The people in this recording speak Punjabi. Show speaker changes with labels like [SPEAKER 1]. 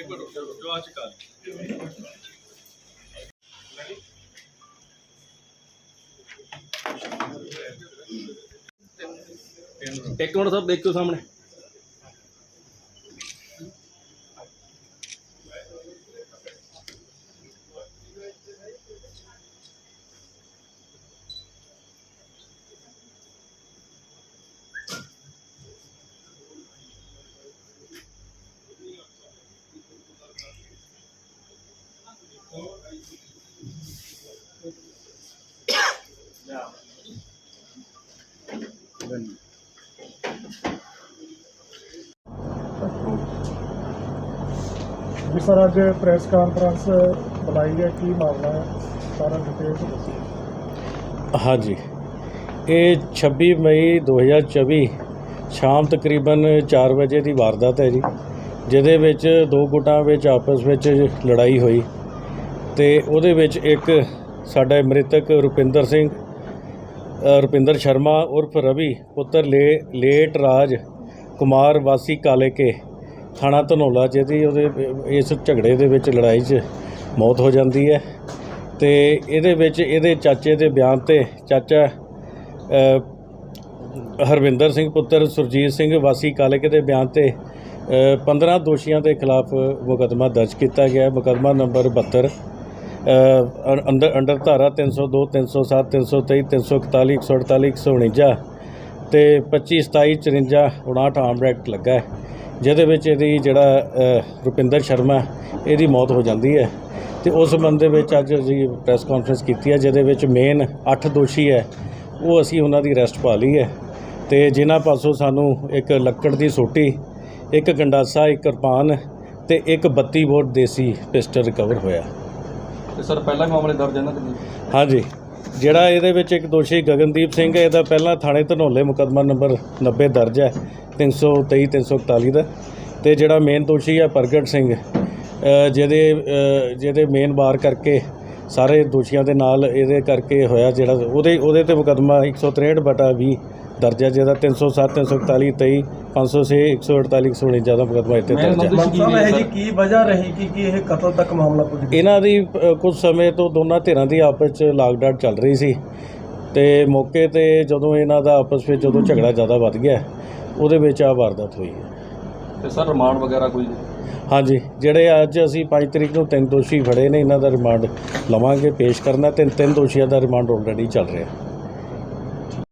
[SPEAKER 1] ਇੱਕ ਮਿੰਟ ਜੋ ਅੱਜ ਕੱਲ
[SPEAKER 2] ਇੱਕ ਮਿੰਟ ਸਰ ਦੇਖੋ ਸਾਹਮਣੇ।
[SPEAKER 3] ਜੀ ਸਰ, ਅੱਜ ਪ੍ਰੈਸ ਕਾਨਫਰੰਸ ਬੁਲਾਈ ਹੈ। ਕੀ ਮਾਮਲਾ ਹੈ? ਸਾਰਾ ਡਿਟੇਲ ਚ ਦੱਸੋ।
[SPEAKER 4] ਹਾਂਜੀ। ਇਹ 26 ਮਈ 2024 ਸ਼ਾਮ ਤਕਰੀਬਨ 4 ਵਜੇ ਦੀ ਵਾਰਦਾਤ ਹੈ ਜੀ, ਜਿਹਦੇ ਵਿੱਚ ਦੋ ਗੁੱਟਾਂ ਵਿੱਚ ਆਪਸ ਵਿੱਚ ਲੜਾਈ ਹੋਈ। ਤੇ ਉਹਦੇ ਵਿੱਚ ਇੱਕ ਸਾਡਾ ਮ੍ਰਿਤਕ ਰੁਪਿੰਦਰ ਸਿੰਘ ਰੁਪਿੰਦਰ ਸ਼ਰਮਾ ਉਰਫ ਰਵੀ ਪੁੱਤਰ ਲੇ ਲੇਟ ਰਾਜ ਕੁਮਾਰ ਵਾਸੀ ਕਾਲੇਕੇ ਥਾਣਾ ਧਨੋਲਾ ਜਿਹਦੀ ਉਹਦੇ ਇਸ ਝਗੜੇ ਦੇ ਵਿੱਚ ਲੜਾਈ 'ਚ ਮੌਤ ਹੋ ਜਾਂਦੀ ਹੈ। ਤੇ ਇਹਦੇ ਵਿੱਚ ਇਹਦੇ ਚਾਚੇ ਦੇ ਬਿਆਨ ਤੇ ਚਾਚਾ ਹਰਵਿੰਦਰ ਸਿੰਘ ਪੁੱਤਰ ਸੁਰਜੀਤ ਸਿੰਘ ਵਾਸੀ ਕਾਲੇਕੇ ਦੇ ਬਿਆਨ ਤੇ ਅ, 15 ਦੋਸ਼ੀਆਂ ਦੇ ਖਿਲਾਫ ਮੁਕੱਦਮਾ ਦਰਜ ਕੀਤਾ ਗਿਆ ਹੈ। ਮੁਕੱਦਮਾ ਨੰਬਰ 72 ਅੰਦਰ, ਅੰਡਰ ਧਾਰਾ 302 307 323 341 148 149 ਤੇ 25 27 54 59 ਆਰਮ ਐਕਟ ਲੱਗਾ ਹੈ, ਜਿਹਦੇ ਵਿੱਚ ਇਹਦੀ ਜਿਹੜਾ ਰੁਪਿੰਦਰ ਸ਼ਰਮਾ, ਇਹਦੀ ਮੌਤ ਹੋ ਜਾਂਦੀ ਹੈ ਤੇ ਉਸ ਸੰਬੰਧ ਦੇ ਵਿੱਚ ਅੱਜ ਅਸੀਂ ਪ੍ਰੈਸ ਕਾਨਫਰੰਸ ਕੀਤੀ ਹੈ, ਜਿਹਦੇ ਵਿੱਚ ਮੇਨ 8 ਦੋਸ਼ੀ ਹੈ, ਉਹ ਅਸੀਂ ਉਹਨਾਂ ਦੀ ਅਰੈਸਟ ਪਾ ਲਈ ਹੈ ਤੇ ਜਿਨ੍ਹਾਂ ਪਾਸੋਂ ਸਾਨੂੰ ਇੱਕ ਲੱਕੜ ਦੀ ਸੋਟੀ, ਇੱਕ ਗੰਡਾਸਾ, ਇੱਕ ਕਿਰਪਾਨ ਤੇ ਇੱਕ 32 ਬੋਰ ਦੇਸੀ ਪਿਸਟਲ ਰਿਕਵਰ ਹੋਇਆ।
[SPEAKER 2] ਤੇ ਸਰ ਪਹਿਲਾਂ ਵੀ ਮਾਮਲੇ ਦਰਜ ਇਹਨਾਂ ਤੇ ਜੀ?
[SPEAKER 4] ਹਾਂਜੀ ਜਿਹੜਾ ਇਹਦੇ ਵਿੱਚ ਇੱਕ ਦੋਸ਼ੀ ਗਗਨਦੀਪ ਸਿੰਘ ਹੈ ਇਹਦਾ ਪਹਿਲਾਂ ਥਾਣੇ ਧਨੌਲੇ ਮੁਕੱਦਮਾ ਨੰਬਰ 90 ਦਰਜ ਹੈ 323 341 ਦਾ ਤੇ ਜਿਹੜਾ ਮੇਨ ਦੋਸ਼ੀ ਹੈ ਪ੍ਰਗਟ ਸਿੰਘ ਅ, ਜਿਹਦੇ ਅ, ਜਿਹਦੇ ਮੇਨ ਵਾਰ ਕਰਕੇ ਸਾਰੇ ਦੋਸ਼ੀਆਂ ਦੇ ਨਾਲ ਇਹਦੇ ਕਰਕੇ ਹੋਇਆ ਜਿਹੜਾ ਉਹਦੇ ਉਹਦੇ ਤੇ ਮੁਕੱਦਮਾ 163 ਬਟਾ 20 ਦਰਜ ਜਿਹਦਾ 307 341 23 506 148 149 ਦਾ ਮੁਕੱਦਮਾ ਇੱਥੇ
[SPEAKER 2] ਮੈਂ
[SPEAKER 4] ਦਰਜ ਹੈ।
[SPEAKER 2] ਮੰਨ ਸਾਹਿਬ ਇਹ ਜੀ
[SPEAKER 5] ਕੀ ਵਜ੍ਹਾ ਰਹੀ? ਕਿ ਕਿ ਇਹ ਕਤਲ ਤੱਕ ਮਾਮਲਾ ਪੁੱਜ ਗਿਆ?
[SPEAKER 4] ਇਹਨਾਂ ਦੀ ਅ, ਕੁਝ ਸਮੇਂ ਤੋਂ ਦੋਨਾਂ ਧਿਰਾਂ ਦੀ ਆਪਸ ਚ ਲਾਗਡਾਟ ਚੱਲ ਰਹੀ ਸੀ। ਤੇ ਮੌਕੇ ਤੇ ਜਦੋਂ ਇਹਨਾਂ ਦਾ ਆਪਸ ਵਿੱਚ ਜਦੋਂ ਝਗੜਾ ਜ਼ਿਆਦਾ ਵੱਧ ਗਿਆ ਉਹਦੇ ਵਿੱਚ ਆ ਵਾਰਦਾਤ ਹੋਈ ਹੈ।
[SPEAKER 2] ਤੇ ਸਰ ਰਿਮਾਂਡ ਵਗੈਰਾ ਕੋਈ?
[SPEAKER 4] ਹਾਂਜੀ ਜਿਹੜੇ ਅੱਜ ਅਸੀਂ 5 ਤਰੀਕ ਨੂੰ ਤਿੰਨ ਦੋਸ਼ੀ ਫੜੇ ਨੇ ਇਹਨਾਂ ਦਾ ਰਿਮਾਂਡ ਲਵਾਂਗੇ ਪੇਸ਼ ਕਰਨਾ। ਤਿੰਨ ਤਿੰਨ ਦੋਸ਼ੀਆਂ ਦਾ ਰਿਮਾਂਡ ਆਲਰੇਡੀ ਚੱਲ ਰਿਹਾ।